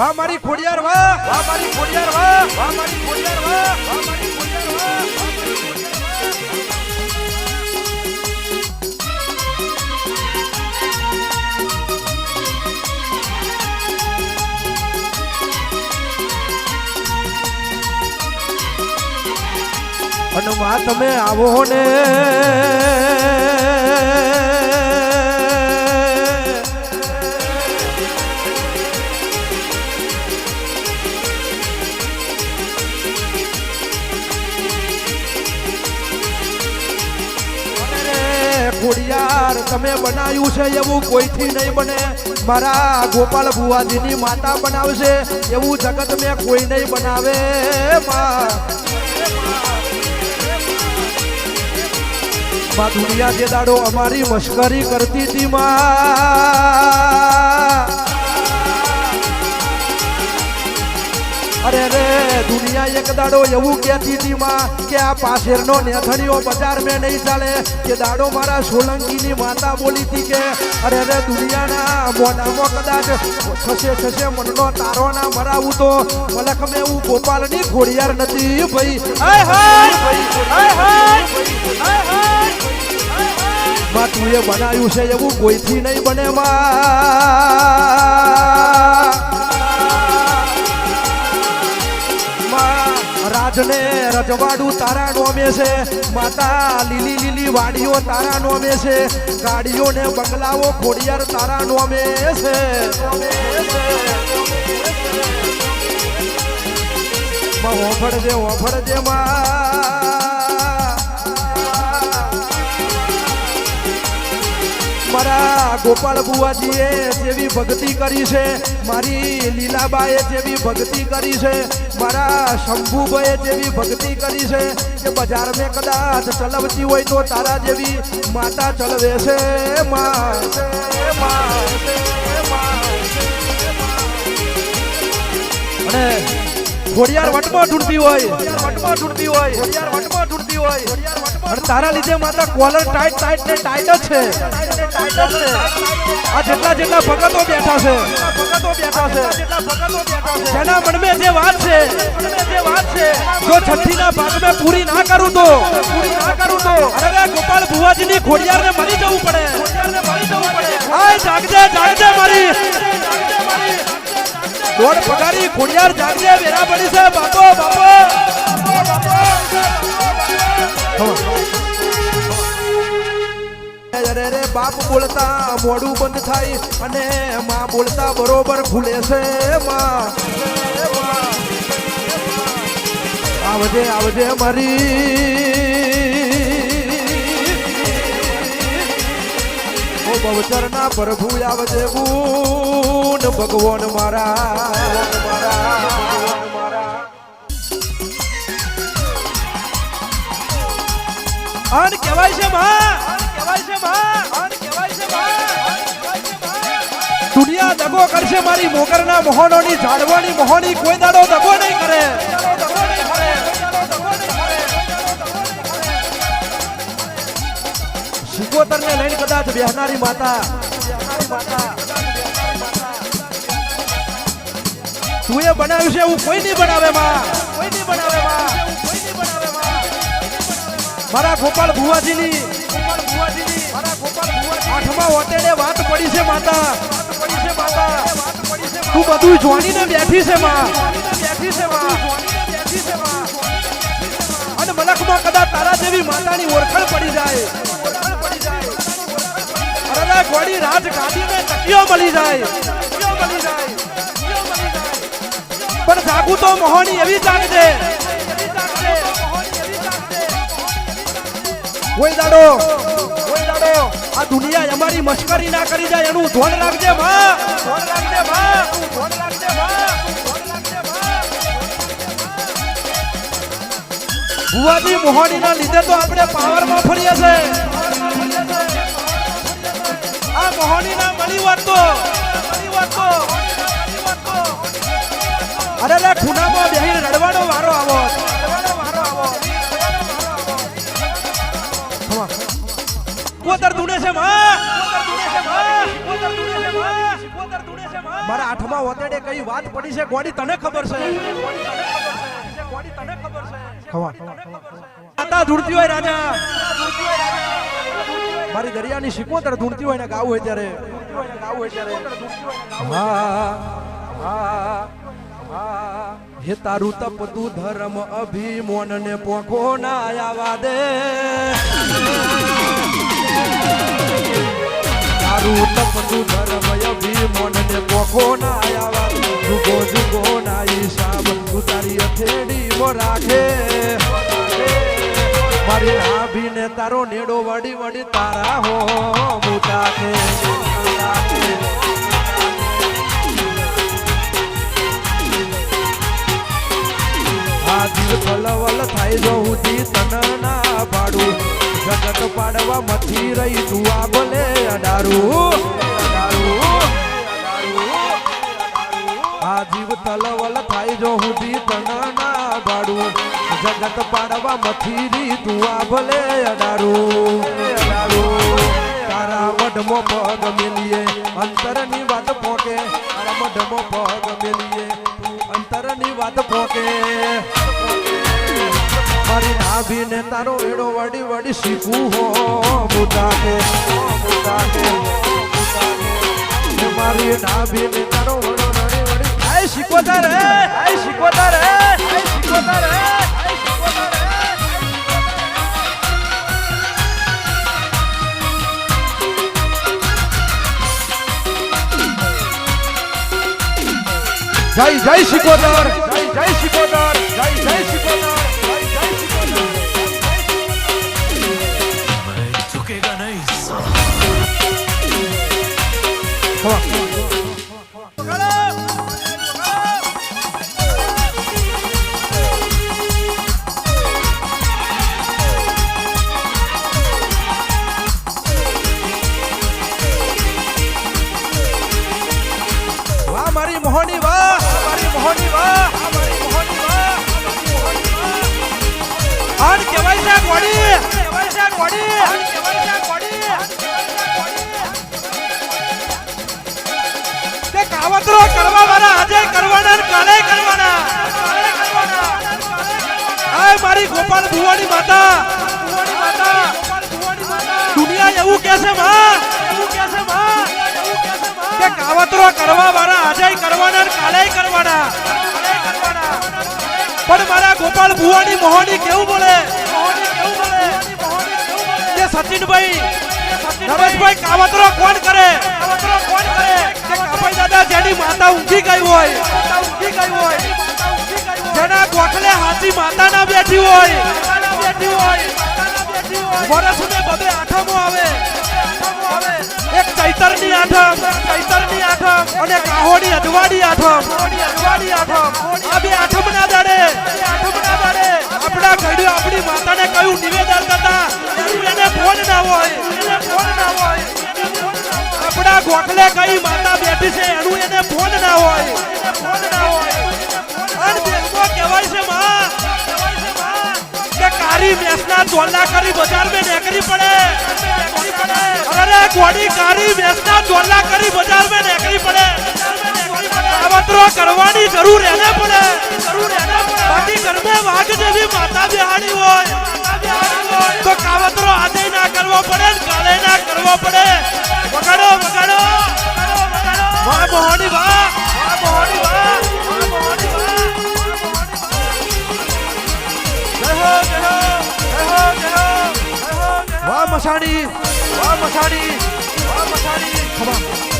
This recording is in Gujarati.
વાહ, મારી ખોડિયાર, વાહ! વાહ, મારી ખોડિયાર, વાહ! વાહ, મારી ખોડિયાર, વાહ! વાહ, મારી ખોડિયાર, વાહ! વાહ, મારી ખોડિયાર, વાહ. અને માં તમે આવો ને. તમે બનાવ્યું છે એવું કોઈથી નહીં બને. મારા ગોપાલ ભુવાજીની માતા બનાવશે, એવું જગત મેં કોઈ નહીં બનાવે. માં દુનિયા જે દાડો અમારી મશ્કરી કરતી હતી, માં. દુનિયા એક દાડો એવું કહેતી હતી માં કે આ પાસેરનો નેથણીઓ બજાર મેં નહીં ચાલે, કે દાડો મારા સોલંકીની માતા બોલી હતી કે, અરે રે દુનિયાના મોઢામાં કદાચ થશે થશે, મનનો તારો ના મરાવું તો મલખ મેં હું ગોપાલની ખોડિયાર નથી ભાઈ. હાય હાય હાય હાય હાય. માં તું એ બનાવ્યું છે એવું કોઈથી નહીં બને માં. રાજને રજવાડું તારા નોમે છે. માતા લીલી લીલી વાડીઓ તારા નોમે છે. ગાડીઓ ને બંગલાઓ, ખોડિયાર તારા નોમે છે. ઓફળજે ઓફળજે મારા ગોપાલ બુવાજીએ જેવી ભક્તિ કરી છે. મારી લીલાબાએ જેવી ભક્તિ કરી છે. મારા શંભુભાઈએ જેવી ભક્તિ કરી છે કે બજાર મેં કદાચ ચલાવતી હોય તો તારા જેવી માતા ચલવે છે અને ઘોડિયાર વટમાં ઢૂંઢતી હોય વટમાં ઢૂંઢતી હોય, ઘોડિયાર વટમાં ઢૂંઢતી હોય તારા લીધે માતા કોલર ટાઈટ ટાઈટ ને ટાઈટ જ છે. આ જેટલા જેટલા ભગતો બેઠા છે. ભગતો બેઠા જેના મનમાં જે વાત છે, જે વાત છે જો છઠ્ઠીના ભાગમાં પૂરી ના કરું તો? પૂરી ના કરું તો અરે ગોપાલ ભુવાજીની ખોડિયારને મરી જવું પડે મરી જવું પડે. હાય, જાગજે જાગજે મારી. દોડ પગારી, ખોડિયાર જાગજે, વેરા પડી છે. બાપો બાપો. અરે રે બાપ બોલતા મોડું બંધ થાય અને માં બોલતા બરોબર ખુલે છે માં. આવજે આવજે મારી. ઓ બવચરના પ્રભુ આવજે ગુણ ભગવાન મારા મારા. અન કહેવાય છે, માં. દુનિયા દગો કરશે મારી મોગરના મોહનોની ઝાડવાની મોહની, કોઈ દાડો દગો નહીં કરે. સિકોતર ને લઈને કદાચ બેહનારી માતા. તું એ બનાવ્યું છે એવું કોઈ નહીં બનાવે માં કોઈ નહીં બનાવે માં. મારા ગોપાલ ભુવાજીની ઓટેડે વાત પડી છે માતા. તું બધું જોડીને બેઠી છે માં. બેઠી છે અને મલકમાં કદાચ તારા જેવી માતાની ઓળખાણ પડી જાય. અરે ગોડી રાજ ગાદીને તકીઓ મળી જાય. પણ જાગું તો મોહની એવી જાગજે કોઈ દાડો કોઈ દાડો. આ દુનિયા અમારી મશ્કરી ના કરી જાય, એનું ધોન રાખજે માં ધોન રાખજે માં ધોન રાખજે માં ધોન રાખજે માં લીધે તો આપણે પાવરમાં ફરીએ છે આ વાત તો મળી વાત તો. અરે રે ખૂણામાં મારા આઠમા વતેડે કઈ વાત પડી છે, ગોડી તને ખબર છે? ખવા ધૂળતી હોય રાજા. મારી દરિયાની શિકોતર ધૂળતી હોય ને ગાવું હોય ત્યારે. હા તારું તપતું ધર્મ અભિમોન ને પોખો ના આવા દે. તારું તપતું ધર્મ અભિમોન ને પોખો ના આવા દે જુગો જુગો ના હિસાબ ઉતારી અથેડી મો રાખે. મારી નાભીને તારો નેડો વડી વડી તારા હો મુતાકે કે દિલ ફલવલ થાય જો હુધી તન ના પાડું. જગત પાડવા મથી રહી તું આ બોલે અડારું. આ જીવ તલવલ થાય જો હું તન ના પાડું જગત પાડવા મથી રી, તું આ ભલે અડારું તારા વડમો પગ મેલીએ, અંતરની વાત પોકે. તારા વડમો પગ મેલીએ અંતરની વાત પોકે. મારી નાભીને તારો એડો વડી વડી શીખવું હો મુદાકે મુદાકે મારી નાભીને તારો શીખવતા રે આય શીખવતા રે આય શીખવતા રે આય શીખવતા રે જય જય શિકોદર જય જય શિકોદર જય જય મારી વાહ મારી મોહની વા મારી મોહની વા આન કેવાય છે ગોડી કેવાય ના ગોડી કહેવાય છે ગોડી તે કાવતરો કરવા વાળા આજે કરવાના ને કાલે કરવાના. આય મારી ગોપાલ ભુવાની માતા. ભુવાની માતા. દુનિયા એવું છે માં એવું છે માં કે કાવતરો કરવા વાળા આજે કરવાના ને કાલે કરવાના. પણ મારા ગોપાલ ભુવાની મોહની કેવું બોલે? કે સચિનભાઈ નરેશભાઈ કાવતરો કોણ કરે? કે કાપાઈ દાદા જેની માતા ઊંઘી ગઈ હોય? ઊંઘી ગઈ હોય જેના ગોખલે હાથી માતા ના બેઠી હોય? બેઠી હોય વર્ષને બધે આઠમો આવે. એક ચૈતરની આઠમ ચૈતરની આઠમ અને કાહોની અજવાડી આઠમ. અજવાડી આઠમ. આ બે આઠમના દાડે. આઠમના દાડે આપણા ઘડ્યું આપણી માતાને કયું નિવેદન કરતા એને ફોન ના હોય એને ફોન ના હોય. આપણા ગોખલે કઈ માતા બેઠી છે, એનું એને ફોન ના હોય. ફોન ના હોયમાં, કે કારી મેસના ચોલા કરી બજાર મેં નેકરી પડે નેકરી પડે. કોડી કારી વેચના ડોલા કરી બજારમાં નીકળી પડે. કાવતરો કરવાની જરૂર એને પડે. બાકી ઘરમે વાઘ જેવી માતા બિહાડી હોય. તો કાવતરો આજે ના કરવો પડે કાલે ના કરવો પડે. વગાડો વગાડો. વાહ મોહની વાહ. વાહ મોહની વાહ. વાહ વાહ મસાણી ખમા